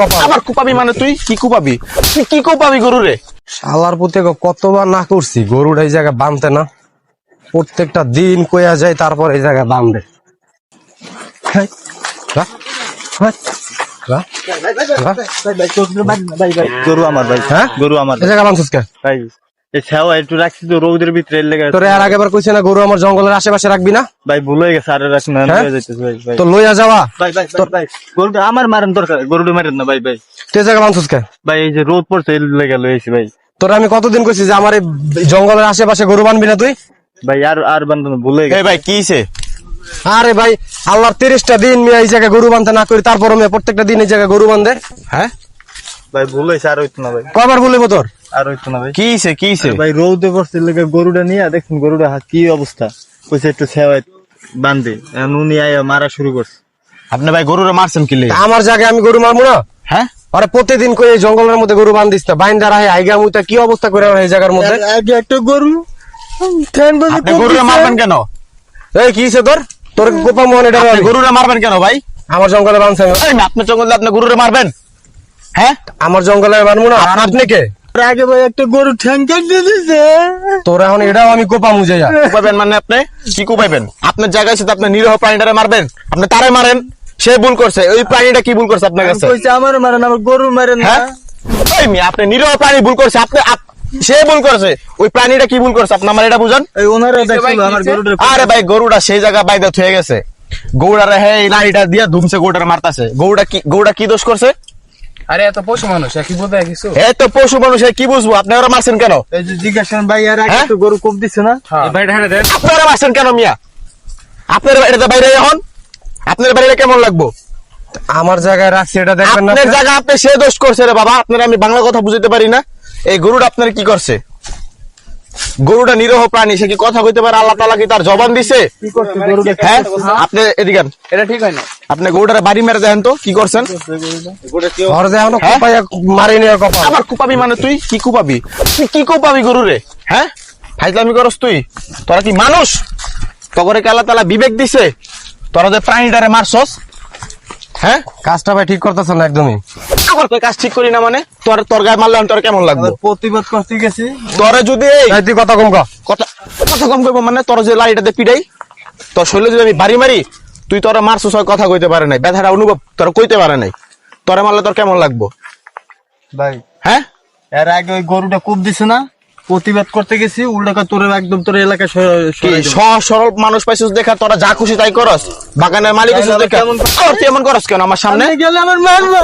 কপাল। আবার কুপাবি মানে তুই? কি কুপাবি? তুই কি কুপাবি গরু রে শালার পুতে কতবার না করছি গরুটা এই জায়গায় বাঁধতে না। প্রত্যেকটা দিন কয়া যায় তারপর এই জায়গায় বাঁধে হেই, রাখ, রাখ, রাখ, রাখ। গরু আমার ভাই হ্যাঁ? গরু আমার এই জায়গায় বাঁধছিস কে? ছাওয়া একটু রাখছি তো রোদের ভিতরে লেগে তোরে আর আগেবার কইছে না গরু আমার জঙ্গলের আশেপাশে রাখবি না? ভাই ভুল হয়ে গেছে আর রাখছি না? লয়ে যাইতেছে ভাই ভাই। তো লইয়া যাওয়া ভাই ভাই ভাই, ভাই গরুটা আমার মারেন দরকার গরুটা মারেন না ভাই ভাই। জায়গায় কে? ভাই এই যে রোদ পড়ছে এর লেগে ভাই। তোর আমি কতদিন কইছি যে আমার এই জঙ্গলের আশেপাশে গরু বানবি না তুই? ভাই আর আর বান্ধব ভুল গেছে। ভাই কি আরে ভাই আল্লাহর তিরিশটা দিন মেয়ে এই জায়গায় গরু বানতে না করি তারপর মেয়ে প্রত্যেকটা দিন এই জায়গায় গরু বান্ধে। হ্যাঁ ভাই ভুল হয়েছে আর হইতো না ভাই। কয়বার বলিব তোর আর হইতো না ভাই। কি হইছে ভাই রোদে পড়ছে লেগে গরুটা নিয়ে দেখুন গরুটা হা- কি অবস্থা? কইছে একটু ছাওয়ায় বান্ধে। উনি আয়া মারা শুরু করছে। আপনি ভাই গরুরে মারছেন কি আমার জায়গায় আমি গরু মারবো না? হ্যাঁ? আরে প্রতিদিন করে জঙ্গলের মধ্যে গরু বান্ধিস না বাইন্দা রাহে আইগা মুইতা কি অবস্থা করে এই জায়গার মধ্যে? আগে একটা গরু গরুরে মারবেন কেন? এই কি হইছে তোর? তোর গোপা মোহন এটা গরুরে মারবেন কেন ভাই? আমার জঙ্গলে বানছে। এই না, আপনি জঙ্গলে আপনি গরুরে মারবেন? হ্যাঁ? আমার জঙ্গলে মারবো না। আপনি কে? আগে ভাই একটা গরু ঠ্যাং কেটে তোর এখন এটাও আমি কোপা মুজে যা। কুপাইবেন মানে আপনি? কি কুপাইবেন? আপনার জায়গায় সাথে আপনি নিরহ প্রাণীটারে মারবেন। আপনি তারে মারেন সে ভুল করছে। ওই প্রাণীটা কি ভুল করছে আপনার কাছে? কইছে আমার মারেন আমার গরু মারেন না। হ্যাঁ? ওই আপনি নিরহ প্রাণী ভুল করছে আপনি সে ভুল করছে। ওই প্রাণীটা কি ভুল করছে? আপনি আমার এটা বুঝান? এই ওনারা দেখছিল আমার গরুটা আরে ভাই গরুটা সেই জায়গা বাইদা থয়ে গেছে। গৌড়ারে হে দিয়া ধুমছে গৌড়ারে মারতাছে। গৌড়া কি গৌড়া কি দোষ করছে? আরে এত পশু মানুষ কি কিছু? এত পশু মানুষ কি বুঝব? আপনি ওরা মারছেন কেন? জিজ্ঞাসা ভাই আর আগে হ্যাঁ? গরু কোপ দিছে না? হ্যাঁ। দেন। আপনারা মারছেন কেন মিয়া? আপনার বাড়িতে বাইরে এখন। আপনার বাইরে কেমন লাগবো? আমার জায়গায় রাখছি এটা দেখবেন না জায়গা আপনি সে দোষ করছে রে বাবা আপনার আমি বাংলা কথা বুঝতে পারি না। এই গরুটা আপনার কি করছে? গরুটা নিরহ প্রাণী সে কি কথা কইতে পারে? আল্লাহ তালা কি তার জবান দিছে? হ্যাঁ? আপনি এদিকে। এটা ঠিক হয় না। আপনি গরুটারে বাড়ি মেরে দেখেন তো কি করছেন? হ্যাঁ? কোপাইয়া মারি আবার কুপাবি মানে তুই? কি কুপাবি? তুই কি কুপাবি গরুরে? হ্যাঁ? ফাইজলামি করস তুই? তোরা কি মানুষ? তগরে কি আল্লাহ তালা বিবেক দিছে? তোরা যে প্রাণীটারে মারছস? হ্যাঁ? কাজটা ভাই ঠিক করতেছ না একদমই? আবার তুই কাজ ঠিক করি না মানে? তোর তোর গায়ে মারলে তোর কেমন লাগবে? প্রতিবাদ করতে গেছি। তোরে যদি তুই কথা কম কথা কথা কম কইব মানে তোর যে লাড়িটাতে পিড়াই তোর শরীরে যদি আমি বাড়ি মারি তুই তোরা মারছস কথা কইতে পারে নাই। ব্যথাটা অনুভব তোর কইতে পারে নাই। তোরে মারলে তোর কেমন লাগবো? ভাই হ্যাঁ? এর আগে ওই গরুটা কোপ দিছে না? প্রতিবাদ করতে গেছি উল্টা তোর একদম তোর এলাকায় সরাই- কি সরাই দেব। সহজ সরল মানুষ পাইছিস দেখা তোরা যা খুশি তাই করস। বাগানের মালিক কেমন- করস কেন আমার সামনে? গেলে আমার মারবো।